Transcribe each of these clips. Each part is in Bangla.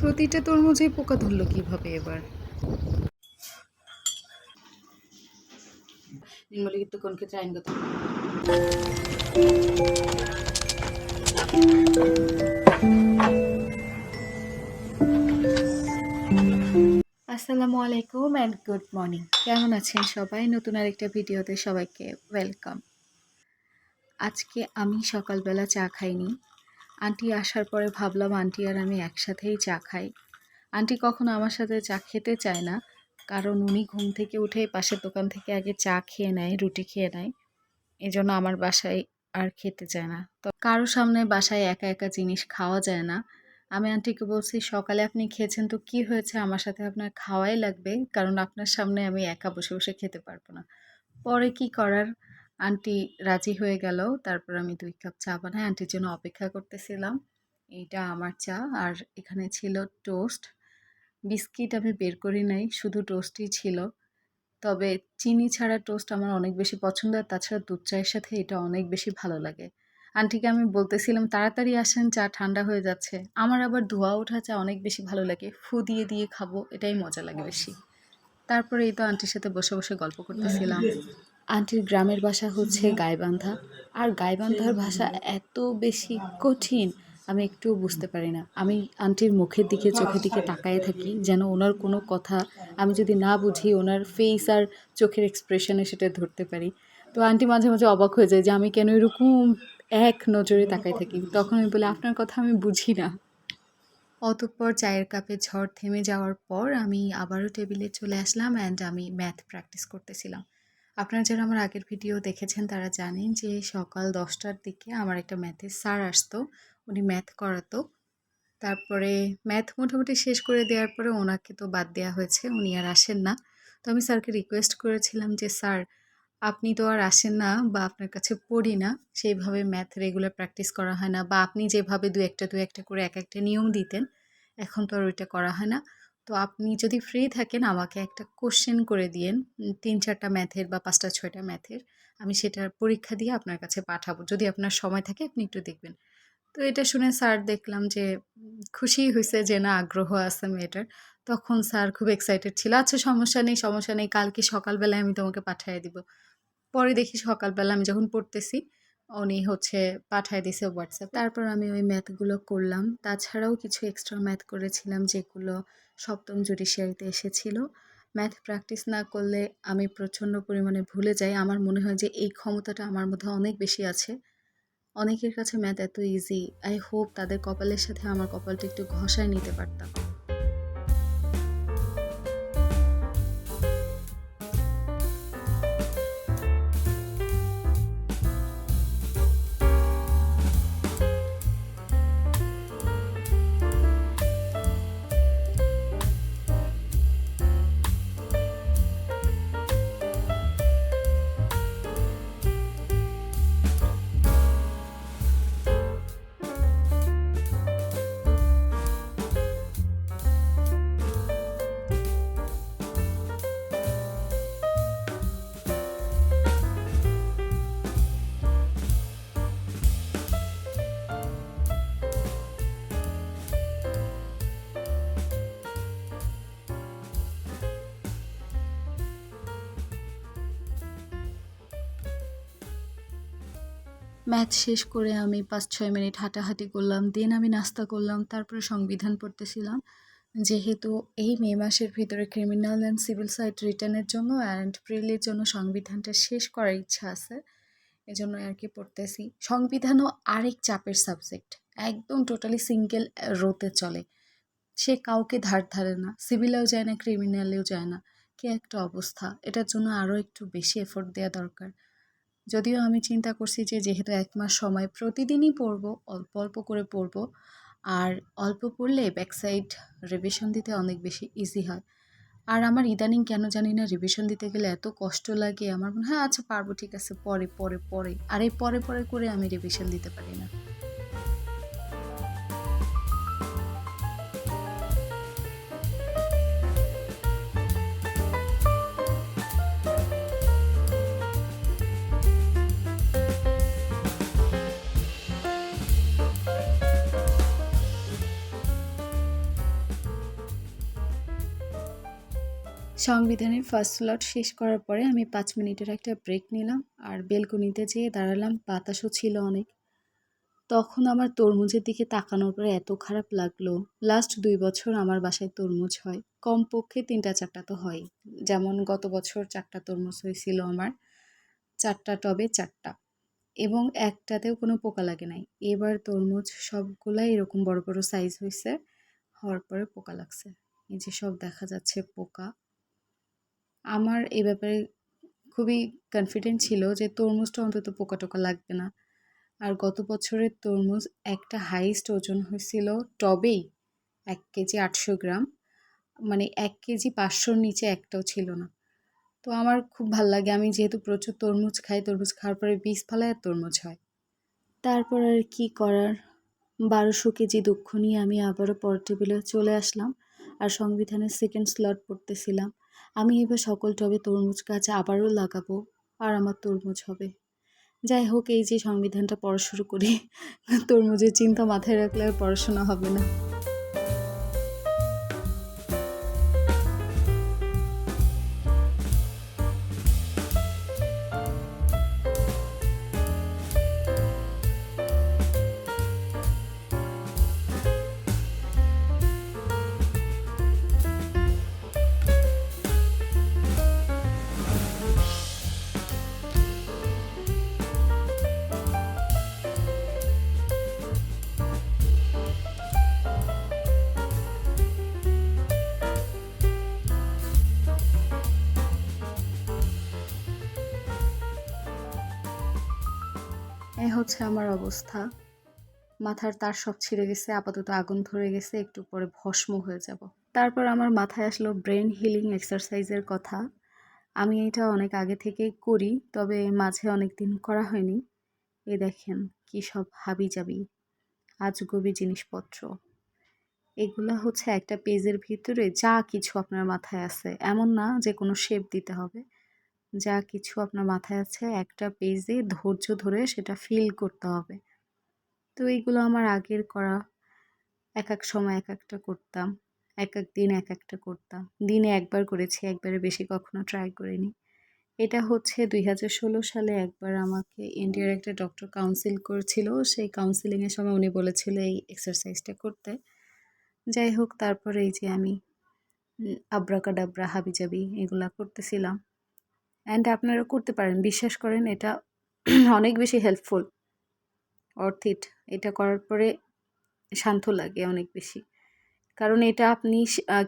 প্রতিটা তরমুজেই পোকা ধরলো কীভাবে এবার? নিম্নলিখিত কোন ক্ষেত্রে আইনগত আসসালামু আলাইকুম অ্যান্ড গুড মর্নিং কেমন আছেন সবাই? নতুন আরেকটা ভিডিওতে সবাইকে ওয়েলকাম আজকে আমি সকালবেলা চা খাইনি। আন্টি আসার পরে ভাবলাম, আন্টি আর আমি একসাথেই চা খাই। আন্টি কখনো আমার সাথে চা খেতে চায় না, কারণ উনি ঘুম থেকে উঠে পাশের দোকান থেকে আগে চা খেয়ে নেয়, রুটি খেয়ে নেয়। এই জন্য আমার বাসায় আর খেতে চায় না। তো কারও সামনে বাসায় একা একা জিনিস খাওয়া যায় না। আমি আন্টিকে বলছি, সকালে আপনি খেয়েছেন তো কি হয়েছে? আমার সাথে আপনার খাওয়াই লাগবে, কারণ আপনার সামনে আমি একা বসে বসে খেতে পারব না। পরে কি করার? আন্টি রাজি হয়ে গেল। তারপর আমি দুই কাপ চা বানাই। আন্টির জন্য অপেক্ষা করতেছিলাম। এইটা আমার চা। আর এখানে ছিল টোস্ট। বিস্কিট আমি বের করি নাই শুধু টোস্টই ছিল। তবে চিনি ছাড়া টোস্ট আমার অনেক বেশি পছন্দ। আর তাছাড়া দুধ চায়ের সাথে এটা অনেক বেশি ভালো লাগে। আন্টিকে আমি বলতেছিলাম তাড়াতাড়ি আসেন চা ঠান্ডা হয়ে যাচ্ছে। আমার আবার ধোয়া ওঠা চা অনেক বেশি ভালো লাগে। ফু দিয়ে দিয়ে খাব এটাই মজা লাগে বেশি। তারপরে এই তো আন্টির সাথে বসে বসে গল্প করতেছিলাম। আন্টির গ্রামের ভাষা হচ্ছে গাইবান্ধা। আর গাইবান্ধার ভাষা এত বেশি কঠিন আমি একটুও বুঝতে পারি না। আমি আন্টির মুখের দিকে চোখের দিকে তাকায় থাকি যেন ওনার কোনো কথা আমি যদি না বুঝি ওনার ফেস আর চোখের এক্সপ্রেশনে সেটা ধরতে পারি। তো আন্টি মাঝে মাঝে অবাক হয়ে যায় যে আমি কেন এরকম এক নজরে তাকাই থাকি? তখন আমি বলি আপনার কথা আমি বুঝি না। অতঃপর চায়ের কাপে ঝড় থেমে যাওয়ার পর আমি আবারও টেবিলে চলে আসলাম অ্যান্ড আমি ম্যাথ প্র্যাকটিস করতেছিলাম। আপনারা যারা আমার আগের ভিডিও দেখেছেন, তারা জানেন যে সকাল দশটার দিকে আমার একটা ম্যাথের স্যার আসতো। উনি ম্যাথ করাতো। তারপরে ম্যাথ মোটামুটি শেষ করে দেওয়ার পরে ওনাকে তো বাদ দেওয়া হয়েছে, উনি আর আসেন না। তো আমি স্যারকে রিকোয়েস্ট করেছিলাম যে, স্যার, আপনি তো আর আসেন না বা আপনার কাছে পড়ি না, সেইভাবে ম্যাথ রেগুলার প্র্যাকটিস করা হয় না বা আপনি যেভাবে দু একটা দু একটা করে এক একটা নিয়ম দিতেন, এখন তো আর ওইটা করা হয় না। তো আপনি যদি ফ্রি থাকেন, আমাকে একটা কোশ্চেন করে দিয়েন। তিন চারটা ম্যাথের বা পাঁচটা ছয়টা ম্যাথের আমি সেটার পরীক্ষা দিয়ে আপনার কাছে পাঠাবো। যদি আপনার সময় থাকে, আপনি একটু দেখবেন। তো এটা শুনে স্যার দেখলাম যে, খুশি হয়েছে যে, না, আগ্রহ আছে মেয়েটার। তখন স্যার খুব এক্সাইটেড ছিল। আচ্ছা সমস্যা নেই সমস্যা নেই, কালকে সকালবেলায় আমি তোমাকে পাঠিয়ে দিব। পরে দেখি সকালবেলা আমি যখন পড়তেছি উনি হচ্ছে পাঠায় দিছে হোয়াটসঅ্যাপ তারপর আমি ওই ম্যাথগুলো করলাম। তাছাড়াও কিছু এক্সট্রা ম্যাথ করেছিলাম, যেগুলো সপ্তম জুডিশিয়ারিতে এসেছিল। ম্যাথ প্র্যাকটিস না করলে আমি প্রচণ্ড পরিমাণে ভুলে যাই। আমার মনে হয় যে এই ক্ষমতাটা আমার মধ্যে অনেক বেশি আছে। অনেকের কাছে ম্যাথ এত ইজি আই হোপ তাদের কপালের সাথে আমার কপালটা একটু ঘষায় নিতে পারতাম। ম্যাথ শেষ করে আমি পাঁচ, ছয় মিনিট হাঁটাহাঁটি করলাম, দেন আমি নাস্তা করলাম, তারপরে সংবিধান পড়তেছিলাম। যেহেতু এই মে মাসের ভিতরে ক্রিমিনাল অ্যান্ড সিভিল সাইট রিটার্নের জন্য অ্যান্ড প্রিলের জন্য সংবিধানটা শেষ করার ইচ্ছা আছে, এজন্য আর কি পড়তেছি। সংবিধানও আরেক চাপের সাবজেক্ট একদম টোটালি সিঙ্গেল রোতে চলে। সে কাউকে ধার ধারে না সিভিলেও যায় না ক্রিমিনালেও যায় না, কি একটা অবস্থা। এটার জন্য আরও একটু বেশি এফোর্ট দেওয়া দরকার। যদিও আমি চিন্তা করছি যে যেহেতু এক মাস সময় প্রতিদিনই পড়ব, অল্প অল্প করে পড়ব, আর অল্প পড়লে ব্যাকসাইড রিভিশন দিতে অনেক বেশি ইজি হয়। আর আমার ইদানিং কেন জানি না রিভিশন দিতে গেলে এত কষ্ট লাগে, আমার মনে হয় আচ্ছা পারব, ঠিক আছে, পরে পরে পরে, আর এই পরে পরে করে আমি রিভিশন দিতে পারি না। সংবিধানের ফার্স্ট স্লট শেষ করার পরে আমি পাঁচ মিনিটের একটা ব্রেক নিলাম আর বেলকনিতে যেয়ে দাঁড়ালাম, বাতাসও ছিল অনেক। তখন আমার তরমুজের দিকে তাকানোর পরে এত খারাপ লাগল। লাস্ট দুই বছর আমার বাসায় তরমুজ হয়। কমপক্ষে তিনটা চারটা তো হয়। যেমন গত বছর চারটা তরমুজ হয়েছিল আমার, চারটা টবে চারটা। এবং একটাতেও কোনো পোকা লাগে নাই। এবার তরমুজ সবগুলাই এরকম বড় বড় সাইজ হয়েছে, হওয়ার পরে পোকা লাগছে। এই যে সব দেখা যাচ্ছে পোকা। আমার এ ব্যাপারে খুবই কনফিডেন্ট ছিল যে তরমুজটা অন্তত পোকা টোকা লাগবে না। আর গত বছরের তরমুজ একটা হাইস্ট ওজন হয়েছিল টবেই এক কেজি আটশো গ্রাম। মানে এক কেজি পাঁচশোর নিচে একটাও ছিল না। তো আমার খুব ভালো লাগে, আমি যেহেতু প্রচুর তরমুজ খাই, তরমুজ খাওয়ার পরে বীজ ফালায় আর তরমুজ হয়। তারপর আর কি করার? বারোশো কেজি দুঃখ নিয়ে আমি আবারও পর টেবিলে চলে আসলাম আর সংবিধানের সেকেন্ড স্লট পড়তেছিলাম। আমি এবার সকল টবে তরমুজ গাছ আবারও লাগাবো আর আমার তরমুজ হবে। যাই হোক, এই যে সংবিধানটা পড়া শুরু করি, তরমুজের চিন্তা মাথায় রাখলে আর পড়াশোনা হবে না। হচ্ছে আমার অবস্থা। মাথার তার সব ছিঁড়ে গেছে, আপাতত আগুন ধরে গেছে, একটু পরে ভস্ম হয়ে যাব। তারপর আমার মাথায় আসলো ব্রেন হিলিং এক্সারসাইজের কথা। আমি এটা অনেক আগে থেকেই করি, তবে মাঝে অনেক দিন করা হয়নি। এ দেখেন কী সব হাবি জাবি আজগবি জিনিসপত্র। এগুলা হচ্ছে একটা পেজের ভিতরে যা কিছু আপনার মাথায় আছে। এমন না যে কোনো শেপ দিতে হবে। যা কিছু আপনার মাথায় আছে একটা পেজে ধৈর্য ধরে সেটা ফিল করতে হবে। তো এইগুলো আমার আগের করা। এক এক সময় এক একটা করতাম, এক এক দিন এক একটা করতাম। দিনে একবার করেছি, একবারে বেশি কখনো ট্রাই করিনি। এটা হচ্ছে দুই হাজার ষোলো সালে একবার আমাকে ইন্ডিয়ার একটা ডক্টর কাউন্সিল করেছিল। সেই কাউন্সিলিংয়ের সময় উনি বলেছিল এই এক্সারসাইজটা করতে। যাই হোক, তারপরে এই যে আমি আব্রাকাডাব্রা, হাবিজাবি এগুলা করতেছিলাম। অ্যান্ড আপনারা করতে পারেন। বিশ্বাস করেন, এটা অনেক বেশি হেল্পফুল অর্থিট এটা করার পরে শান্ত লাগে অনেক বেশি। কারণ এটা আপনি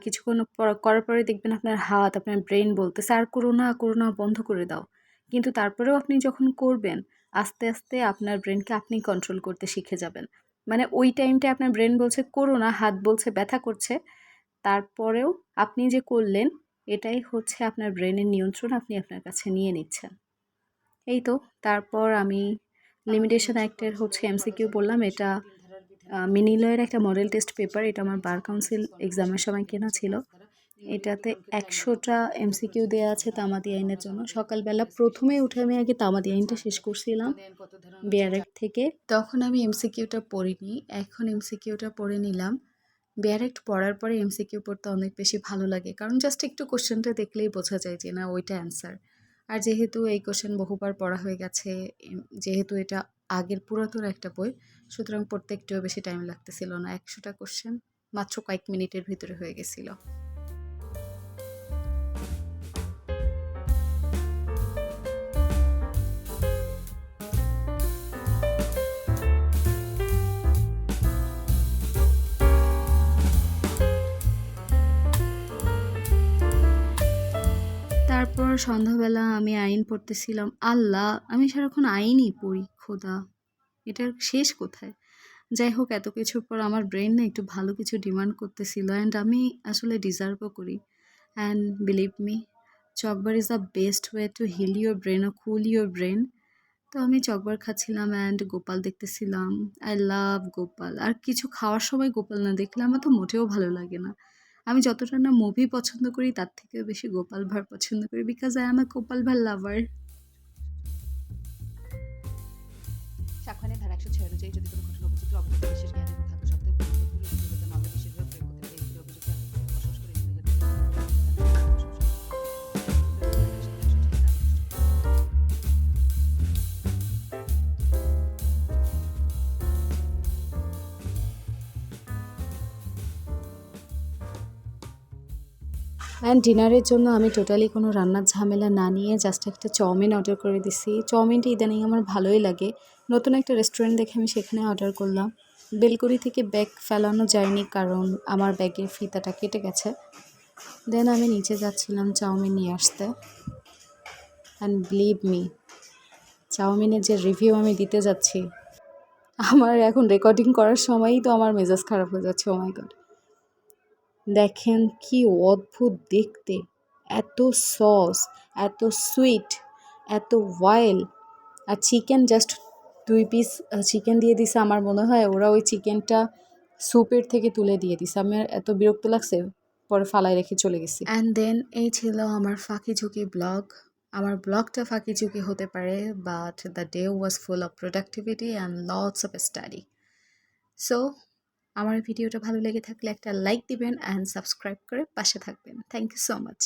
কিছুক্ষণ করার পরে দেখবেন আপনার হাত, আপনার ব্রেন বলতেছে, আর করো না করো না, বন্ধ করে দাও। কিন্তু তারপরেও আপনি যখন করবেন, আস্তে আস্তে আপনার ব্রেনকে আপনি কন্ট্রোল করতে শিখে যাবেন। মানে ওই টাইমটা আপনার ব্রেন বলছে, করো না। হাত বলছে, ব্যথা করছে। তারপরেও আপনি যে করলেন এটাই হচ্ছে আপনার ব্রেনের নিয়ন্ত্রণ আপনি আপনার কাছে নিয়ে নিচ্ছেন। এই তো, তারপর আমি লিমিটেশন অ্যাক্টের হচ্ছে এমসিকিউ বললাম, এটা মিনিলয়ের একটা মডেল টেস্ট পেপার এটা আমার বার কাউন্সিল এক্সামের সময় কেনা ছিল। এটাতে একশোটা এমসিকিউ দেওয়া আছে তামাদি আইনের জন্য। সকালবেলা প্রথমে উঠে আমি আগে তামাদি আইনটা শেষ করছিলাম বিয়ারেক থেকে। তখন আমি এমসিকিউটা পড়িনি, এখন এমসিকিউটা পড়ে নিলাম। ব্যারেক্ট পড়ার পরে এমসিকিউ পড়তে অনেক বেশি ভালো লাগে। কারণ জাস্ট একটু কোশ্চেনটা দেখলেই বোঝা যায় যে, না, ওইটা অ্যান্সার আর যেহেতু এই কোশ্চেন বহুবার পড়া হয়ে গেছে যেহেতু এটা আগের পুরাতন একটা বই, সুতরাং পড়তে একটুও বেশি টাইম লাগতেছিল না। একশোটা কোশ্চেন মাত্র কয়েক মিনিটের ভিতরে হয়ে গেছিল। সন্ধ্যাবেলা আমি আইন পড়তেছিলাম। আল্লাহ, আমি সারাক্ষণ আইনই পড়ি, খোদা। এটার শেষ কোথায়? যাই হোক, এত কিছুর পর আমার ব্রেন না একটু ভালো কিছু ডিমান্ড করতেছিল অ্যান্ড আমি আসলে ডিজার্ভও করি। And believe me Chocobar is the best way to heal your brain O cool your brain তো আমি চকবার খাচ্ছিলাম অ্যান্ড গোপাল দেখতেছিলাম। I love Gopal. আর কিছু খাওয়ার সময় গোপাল না দেখলে আমার তো মোটেও ভালো লাগে না। আমি যতটা না মুভি পছন্দ করি, তার থেকেও বেশি গোপাল ভাঁড় পছন্দ করি বিকজ আই আমার গোপাল ভাঁড় লাভার সাক্ষানের ধারা একশো ছয় অনুযায়ী যদি কোনো ঘটনা বিশেষ জ্ঞান এবং অ্যান্ড ডিনারের জন্য আমি টোটালি কোনো রান্নার ঝামেলা না নিয়ে জাস্ট একটা চাউমিন অর্ডার করে দিছি। চাউমিনটা ইদানিং আমার ভালোই লাগে। নতুন একটা রেস্টুরেন্ট দেখে আমি সেখানে অর্ডার করলাম। বেলকুড়ি থেকে ব্যাগ ফেলানো যায়নি কারণ আমার ব্যাগের ফিতাটা কেটে গেছে। দেন আমি নিচে যাচ্ছিলাম চাউমিন নিয়ে আসতে। অ্যান্ড বিলিভ মি চাউমিনের যে রিভিউ আমি দিতে যাচ্ছি, আমার এখন রেকর্ডিং করার সময়ই তো আমার মেজাজ খারাপ হয়ে যাচ্ছে ও মাই গড দেখেন কি অদ্ভুত দেখতে। এত সস, এত সুইট এত ওয়াইল আর চিকেন জাস্ট দুই পিস চিকেন দিয়ে দিছে আমার মনে হয়। ওরা ওই চিকেনটা স্যুপের থেকে তুলে দিয়ে দিছে। আমার এত বিরক্ত লাগছে, পরে ফালাই রেখে চলে গেছি। অ্যান্ড দেন এই ছিল আমার ফাঁকি ঝুঁকি ব্লগ আমার ব্লগটা ফাঁকি ঝুঁকি হতে পারে but the day was full of productivity and lots of study so আমার ভিডিওটা ভালো লেগে থাকলে একটা লাইক দিবেন অ্যান্ড সাবস্ক্রাইব করে পাশে থাকবেন। Thank you so much